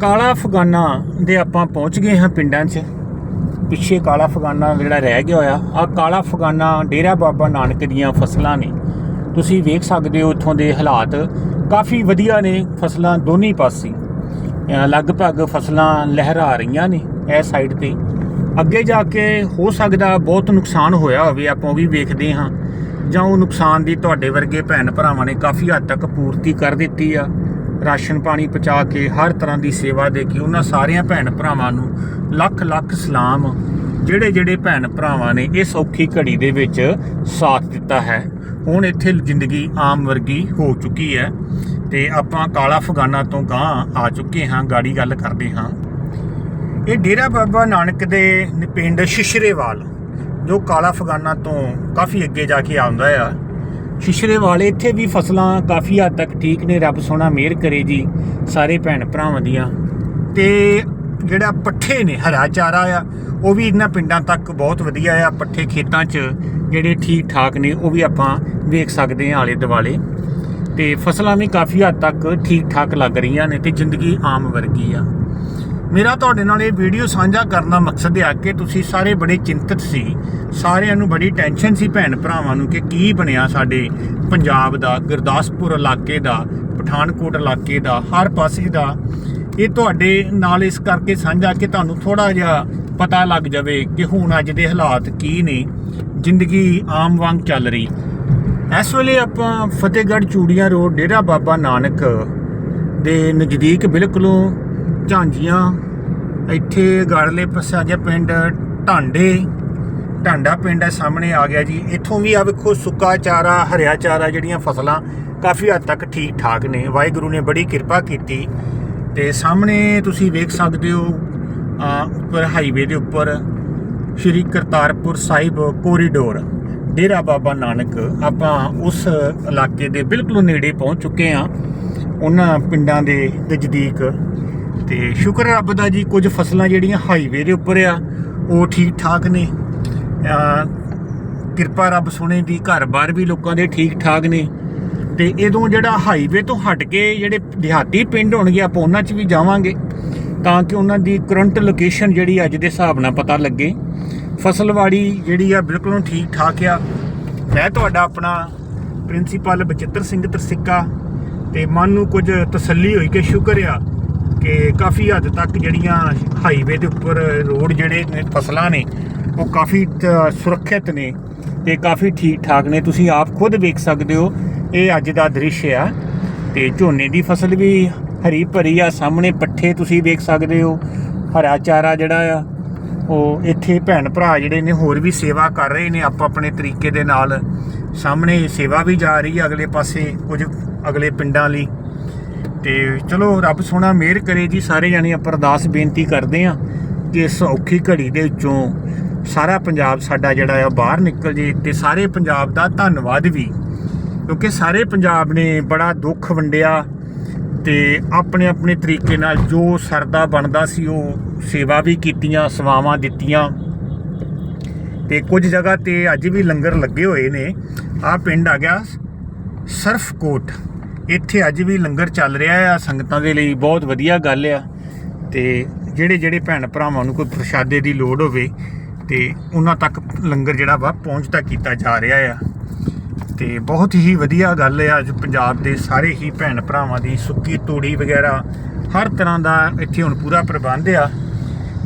ਕਾਲਾ ਅਫਗਾਨਾ ਦੇ ਆਪਾਂ ਪਹੁੰਚ ਗਏ ਹਾਂ ਪਿੰਡਾਂ 'ਚ। ਪਿੱਛੇ ਕਾਲਾ ਫਗਾਨਾ ਜਿਹੜਾ ਰਹਿ ਗਿਆ ਹੋਇਆ ਆ ਕਾਲਾ ਫਗਾਨਾ ਡੇਰਾ ਬਾਬਾ ਨਾਨਕ ਦੀਆਂ ਫਸਲਾਂ ਨੇ। ਤੁਸੀਂ ਵੇਖ ਸਕਦੇ ਹੋ ਇੱਥੋਂ ਦੇ ਹਾਲਾਤ, ਕਾਫੀ ਵਧੀਆ ਨੇ ਫਸਲਾਂ ਦੋਨੇ ਪਾਸੇ। ਲਗਭਗ ਫਸਲਾਂ ਲਹਿਰਾ ਰਹੀਆਂ ਨੇ ਇਹ ਸਾਈਡ ਤੇ। ਅੱਗੇ ਜਾ ਕੇ ਹੋ ਸਕਦਾ ਬਹੁਤ ਨੁਕਸਾਨ ਹੋਇਆ ਹੋਵੇ, ਆਪਾਂ ਉਹ ਵੀ ਵੇਖਦੇ ਹਾਂ। ਜਾਂ ਉਹ ਨੁਕਸਾਨ ਦੀ ਤੁਹਾਡੇ ਵਰਗੇ ਭੈਣ ਭਰਾਵਾਂ ਨੇ ਕਾਫੀ ਹੱਦ ਤੱਕ ਪੂਰਤੀ ਕਰ ਦਿੱਤੀ ਆ। ਰਾਸ਼ਨ ਪਾਣੀ ਪਹੁੰਚਾ ਕੇ ਹਰ ਤਰ੍ਹਾਂ ਦੀ ਸੇਵਾ ਦੇ ਕੇ ਉਹਨਾਂ ਸਾਰਿਆਂ ਭੈਣ ਭਰਾਵਾਂ ਨੂੰ ਲੱਖ ਲੱਖ ਸਲਾਮ। ਜਿਹੜੇ ਜਿਹੜੇ ਭੈਣ ਭਰਾਵਾਂ ਨੇ ਇਸ ਔਖੀ ਘੜੀ ਦੇ ਵਿੱਚ ਸਾਥ ਦਿੱਤਾ ਹੈ। ਹੁਣ ਇੱਥੇ ਜ਼ਿੰਦਗੀ ਆਮ ਵਰਗੀ ਹੋ ਚੁੱਕੀ ਹੈ ਤੇ ਆਪਾਂ ਕਾਲਾ ਫਗਾਨਾ ਤੋਂ ਗਾਂ ਆ ਚੁੱਕੇ ਹਾਂ, ਗਾੜੀ ਗੱਲ ਕਰਦੇ ਹਾਂ। ਇਹ ਡੇਰਾ ਬਾਬਾ ਨਾਨਕ ਦੇ ਪਿੰਡ ਸ਼ਿਸ਼ਰੇਵਾਲ, ਜੋ ਕਾਲਾ ਫਗਾਨਾ ਤੋਂ ਕਾਫੀ ਅੱਗੇ ਜਾ ਕੇ ਆਉਂਦਾ ਆ। ਸ਼ਿਸ਼ਰੇ ਵਾਲੇ, ਇੱਥੇ ਵੀ ਫਸਲਾਂ ਕਾਫੀ ਹੱਦ ਤੱਕ ਠੀਕ ਨੇ। ਰੱਬ ਸੋਹਣਾ ਮਿਹਰ ਕਰੇ ਜੀ, ਸਾਰੇ ਭੈਣ ਭਰਾਵਾਂ ਦੀਆਂ। ਤੇ ਜਿਹੜਾ ਪੱਠੇ ਨੇ, ਹਰਾ ਚਾਰਾ ਆ, ਉਹ ਵੀ ਇਹਨਾਂ ਪਿੰਡਾਂ ਤੱਕ ਬਹੁਤ ਵਧੀਆ ਆ। ਪੱਠੇ ਖੇਤਾਂ 'ਚ ਜਿਹੜੇ ਠੀਕ ਠਾਕ ਨੇ, ਉਹ ਵੀ ਆਪਾਂ ਵੇਖ ਸਕਦੇ ਹਾਂ ਆਲੇ ਦੁਆਲੇ। ਤੇ ਫਸਲਾਂ ਵੀ ਕਾਫੀ ਹੱਦ ਤੱਕ ਠੀਕ ਠਾਕ ਲੱਗ ਰਹੀਆਂ ਨੇ ਤੇ ਜ਼ਿੰਦਗੀ ਆਮ ਵਰਗੀ ਆ। ਮੇਰਾ ਤੁਹਾਡੇ ਨਾਲ ਇਹ ਵੀਡੀਓ ਸਾਂਝਾ ਕਰਨ ਦਾ ਮਕਸਦ ਇਹ ਆ ਕਿ ਤੁਸੀਂ ਸਾਰੇ ਬੜੇ ਚਿੰਤਤ ਸੀ। ਸਾਰਿਆਂ ਨੂੰ ਬੜੀ ਟੈਨਸ਼ਨ ਸੀ ਭੈਣ ਭਰਾਵਾਂ ਨੂੰ ਕਿ ਕੀ ਬਣਿਆ ਸਾਡੇ ਪੰਜਾਬ ਦਾ, ਗੁਰਦਾਸਪੁਰ ਇਲਾਕੇ ਦਾ, ਪਠਾਨਕੋਟ ਇਲਾਕੇ ਦਾ, ਹਰ ਪਾਸੇ ਦਾ। ਇਹ ਤੁਹਾਡੇ ਨਾਲ ਇਸ ਕਰਕੇ ਸਾਂਝਾ ਕਿ ਤੁਹਾਨੂੰ ਥੋੜਾ ਜਿਹਾ ਪਤਾ ਲੱਗ ਜਾਵੇ ਕਿ ਹੁਣ ਅੱਜ ਦੇ ਹਾਲਾਤ ਕੀ ਨੇ। ਜ਼ਿੰਦਗੀ ਆਮ ਵਾਂਗ ਚੱਲ ਰਹੀ। ਇਸ ਵੇਲੇ ਆਪਾਂ ਫਤਿਹਗੜ੍ਹ ਚੂੜੀਆਂ ਰੋਡ, ਡੇਰਾ ਬਾਬਾ ਨਾਨਕ ਦੇ ਨਜ਼ਦੀਕ ਬਿਲਕੁਲੋਂ ਝਾਂਜੀਆਂ, ਇੱਥੇ ਗੜਲੇ ਪਾਸੇ ਆ ਗਿਆ ਪਿੰਡ ਢਾਂਡੇ। ਢਾਂਡਾ ਪਿੰਡ ਹੈ ਸਾਹਮਣੇ ਆ ਗਿਆ ਜੀ। ਇੱਥੋਂ ਵੀ ਆ ਵੇਖੋ, ਸੁੱਕਾ ਚਾਰਾ, ਹਰਿਆ ਚਾਰਾ ਜਿਹੜੀਆਂ ਫਸਲਾਂ ਕਾਫੀ ਹੱਦ ਤੱਕ ਠੀਕ ਠਾਕ ਨੇ। ਵਾਹਿਗੁਰੂ ਨੇ ਬੜੀ ਕਿਰਪਾ ਕੀਤੀ। ਤੇ ਸਾਹਮਣੇ ਤੁਸੀਂ ਵੇਖ ਸਕਦੇ ਹੋ ਉੱਪਰ ਹਾਈਵੇ ਦੇ ਉੱਪਰ ਸ਼੍ਰੀ ਕਰਤਾਰਪੁਰ ਸਾਹਿਬ ਕੋਰੀਡੋਰ, ਡੇਰਾ ਬਾਬਾ ਨਾਨਕ। ਆਪਾਂ ਉਸ ਇਲਾਕੇ ਦੇ ਬਿਲਕੁਲ ਨੇੜੇ ਪਹੁੰਚ ਚੁੱਕੇ ਹਾਂ। ਉਹਨਾਂ ਪਿੰਡਾਂ ਦੇ ਨਜ਼ਦੀਕ ਤੇ ਸ਼ੁਕਰ ਰੱਬ ਦਾ ਜੀ, ਕੁਝ ਫਸਲਾਂ ਜਿਹੜੀਆਂ ਹਾਈਵੇ ਦੇ ਉੱਪਰ ਆ, ਉਹ ਠੀਕ ਠਾਕ ਨੇ ਕਿਰਪਾ ਰੱਬ ਸੁਣੇ ਦੀ ਘਰ-ਬਾਰ ਵੀ ਲੋਕਾਂ ਦੇ ਠੀਕ ਠਾਕ ਨੇ। ਤੇ ਇਦੋਂ ਜਿਹੜਾ ਹਾਈਵੇ ਤੋਂ ਹਟ ਕੇ ਜਿਹੜੇ ਦਿਹਾਤੀ ਪਿੰਡ ਹੋਣਗੇ, ਆਪਾਂ ਉਹਨਾਂ 'ਚ ਵੀ ਜਾਵਾਂਗੇ, ਤਾਂ ਕਿ ਉਹਨਾਂ ਦੀ ਕਰੰਟ ਲੋਕੇਸ਼ਨ ਜਿਹੜੀ ਅੱਜ ਦੇ ਹਿਸਾਬ ਨਾਲ ਪਤਾ ਲੱਗੇ। ਫਸਲਵਾੜੀ ਜਿਹੜੀ ਆ, ਬਿਲਕੁਲ ਠੀਕ ਠਾਕ ਆ। ਮੈਂ ਤੁਹਾਡਾ ਆਪਣਾ ਪ੍ਰਿੰਸੀਪਲ ਬਚਿੱਤਰ ਸਿੰਘ ਤਰਸਿੱਕਾ, ਤੇ ਮਨ ਨੂੰ ਕੁਝ ਤਸੱਲੀ ਹੋਈ ਕਿ ਸ਼ੁਕਰ ਆ ਕਿ ਕਾਫੀ ਹੱਦ ਤੱਕ ਜਿਹੜੀਆਂ ਹਾਈਵੇ ਦੇ ਉੱਪਰ ਰੋਡ ਜਿਹੜੇ ਨੇ, ਫਸਲਾਂ ਨੇ, ਉਹ ਕਾਫੀ ਸੁਰੱਖਿਅਤ ਨੇ ਤੇ ਕਾਫੀ ਠੀਕ ਠਾਕ ਨੇ। ਤੁਸੀਂ ਆਪ ਖੁਦ ਵੇਖ ਸਕਦੇ ਹੋ, ਇਹ ਅੱਜ ਦਾ ਦ੍ਰਿਸ਼ ਆ ਤੇ ਝੋਨੇ ਦੀ ਫਸਲ ਵੀ ਹਰੀ ਭਰੀ ਆ, ਸਾਹਮਣੇ ਪੱਠੇ ਤੁਸੀਂ ਵੇਖ ਸਕਦੇ ਹੋ, ਹਰਾ ਚਾਰਾ ਜਿਹੜਾ ਆ, ਉਹ ਇੱਥੇ ਭੈਣ ਭਰਾ ਜਿਹੜੇ ਨੇ ਹੋਰ ਵੀ ਸੇਵਾ ਕਰ ਰਹੇ ਨੇ ਆਪ ਆਪਣੇ ਤਰੀਕੇ ਦੇ ਨਾਲ। ਸਾਹਮਣੇ ਸੇਵਾ ਵੀ ਜਾ ਰਹੀ ਹੈ ਅਗਲੇ ਪਾਸੇ ਕੁਝ ਅਗਲੇ ਪਿੰਡਾਂ ਲਈ। ਤੇ ਚਲੋ ਰੱਬ ਸੋਹਣਾ ਮਿਹਰ ਕਰੇ ਜੀ, ਸਾਰੇ ਜਾਣੇ ਆਪਾਂ ਅਰਦਾਸ ਬੇਨਤੀ ਕਰਦੇ ਆ ਕਿ ਇਸ ਔਖੀ ਘੜੀ ਦੇ ਵਿੱਚੋਂ ਸਾਰਾ ਪੰਜਾਬ ਸਾਡਾ ਜਿਹੜਾ ਆ ਬਾਹਰ ਨਿਕਲ ਜੇ ਤੇ ਸਾਰੇ ਪੰਜਾਬ ਦਾ ਧੰਨਵਾਦ ਵੀ। ਕਿਉਂਕਿ ਸਾਰੇ ਪੰਜਾਬ ਨੇ ਬੜਾ ਦੁੱਖ ਵੰਡਿਆ ਤੇ ਆਪਣੇ ਆਪਣੇ ਤਰੀਕੇ ਨਾਲ ਜੋ ਸਰਦਾ ਬਣਦਾ ਸੀ, ਉਹ ਸੇਵਾ ਵੀ ਕੀਤੀਆਂ, ਸੇਵਾਵਾਂ ਦਿੱਤੀਆਂ। ਤੇ ਕੁਝ ਜਗ੍ਹਾ ਤੇ ਅੱਜ ਵੀ ਲੰਗਰ ਲੱਗੇ ਹੋਏ ਨੇ। ਆ ਪਿੰਡ ਆ ਗਿਆ ਸਰਫਕੋਟ। ਇੱਥੇ ਅੱਜ ਵੀ ਲੰਗਰ ਚੱਲ ਰਿਹਾ ਆ, ਸੰਗਤਾਂ ਦੇ ਲਈ ਬਹੁਤ ਵਧੀਆ ਗੱਲ ਆ। ਤੇ ਜਿਹੜੇ ਜਿਹੜੇ ਭੈਣ ਭਰਾਵਾਂ ਨੂੰ ਕੋਈ ਪ੍ਰਸ਼ਾਦੇ ਦੀ ਲੋੜ ਹੋਵੇ, ਤੇ ਉਹਨਾਂ ਤੱਕ ਲੰਗਰ ਜਿਹੜਾ ਵਾ ਪਹੁੰਚਦਾ ਕੀਤਾ ਜਾ ਰਿਹਾ ਆ। ਤੇ ਬਹੁਤ ਹੀ ਵਧੀਆ ਗੱਲ ਹੈ ਅੱਜ ਪੰਜਾਬ ਦੇ ਸਾਰੇ ਹੀ ਭੈਣ ਭਰਾਵਾਂ ਦੀ ਸੁੱਕੀ ਤੂੜੀ ਵਗੈਰਾ, ਹਰ ਤਰ੍ਹਾਂ ਦਾ ਇੱਥੇ ਹੁਣ ਪੂਰਾ ਪ੍ਰਬੰਧ ਆ।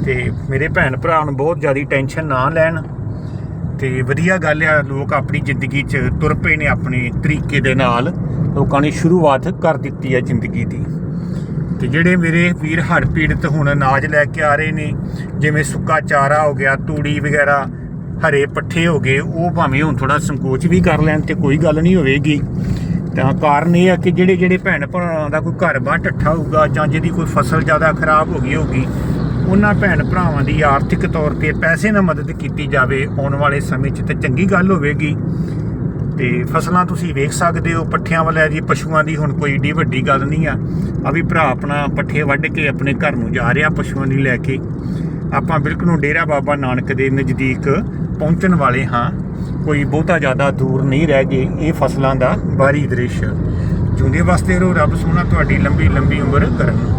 ਤੇ ਮੇਰੇ ਭੈਣ ਭਰਾ ਨੂੰ ਬਹੁਤ ਜ਼ਿਆਦਾ ਟੈਨਸ਼ਨ ਨਾ ਲੈਣ। ਤੇ ਵਧੀਆ ਗੱਲ ਆ, ਲੋਕ ਆਪਣੀ ਜ਼ਿੰਦਗੀ 'ਚ ਤੁਰ ਪਏ ਨੇ ਆਪਣੇ ਤਰੀਕੇ ਦੇ ਨਾਲ। ਲੋਕਾਂ ਨੇ ਸ਼ੁਰੂਆਤ ਕਰ ਦਿੱਤੀ ਹੈ ਜ਼ਿੰਦਗੀ ਦੀ। ਤੇ ਜਿਹੜੇ ਮੇਰੇ ਵੀਰ ਹੜ੍ਹ ਪੀੜਤ ਹੁਣ ਅਨਾਜ ਲੈ ਕੇ ਆ ਰਹੇ ਨੇ, ਜਿਵੇਂ ਸੁੱਕਾ ਚਾਰਾ ਹੋ ਗਿਆ, ਤੂੜੀ ਵਗੈਰਾ, ਹਰੇ ਪੱਠੇ ਹੋ ਗਏ, ਉਹ ਭਾਵੇਂ ਹੁਣ ਥੋੜਾ ਸੰਕੋਚ ਵੀ ਕਰ ਲੈਣ ਤੇ ਕੋਈ ਗੱਲ ਨਹੀਂ ਹੋਵੇਗੀ। ਤਾਂ ਕਾਰਨ ਇਹ ਆ ਕਿ ਜਿਹੜੇ ਜਿਹੜੇ ਭੈਣ ਭਰਾਵਾਂ ਦਾ ਕੋਈ ਘਰ-ਬਾਰ ਟੱਠਾ ਹੋਊਗਾ ਜਾਂ ਜਿਹਦੀ ਕੋਈ ਫਸਲ ਜ਼ਿਆਦਾ ਖਰਾਬ ਹੋ ਗਈ ਹੋਊਗੀ ਉਹਨਾਂ ਭੈਣ ਭਰਾਵਾਂ ਦੀ ਆਰਥਿਕ ਤੌਰ ਤੇ ਪੈਸੇ ਨਾਲ ਮਦਦ ਕੀਤੀ ਜਾਵੇ ਆਉਣ ਵਾਲੇ ਸਮੇਂ 'ਚ ਤੇ ਚੰਗੀ ਗੱਲ ਹੋਵੇਗੀ। ਤੇ ਫਸਲਾਂ ਤੁਸੀਂ ਵੇਖ ਸਕਦੇ ਹੋ, ਪੱਠਿਆਂ ਵਾਲਿਆਂ ਦੀ ਪਸ਼ੂਆਂ ਦੀ ਹੁਣ ਕੋਈ ਏਡੀ ਵੱਡੀ ਗੱਲ ਨਹੀਂ ਆ। ਆ ਵੀ ਭਰਾ ਆਪਣਾ ਪੱਠੇ ਵੱਢ ਕੇ ਆਪਣੇ ਘਰ ਨੂੰ ਜਾ ਰਿਹਾ ਪਸ਼ੂਆਂ ਦੀ ਲੈ ਕੇ। ਆਪਾਂ ਬਿਲਕੁਲ ਡੇਰਾ ਬਾਬਾ ਨਾਨਕ ਦੇ ਨਜ਼ਦੀਕ ਪਹੁੰਚਣ ਵਾਲੇ ਹਾਂ। ਕੋਈ ਬਹੁਤਾ ਜ਼ਿਆਦਾ ਦੂਰ ਨਹੀਂ ਰਹਿ ਗਏ ਇਹ ਫਸਲਾਂ ਦਾ ਬਾਰੀ ਦ੍ਰਿਸ਼। ਜਿਉਂਦੇ ਵਾਸਤੇ ਰਹੋ ਰੱਬ ਸੋਹਣਾ ਤੁਹਾਡੀ ਲੰਬੀ ਲੰਬੀ ਉਮਰ ਕਰਨ।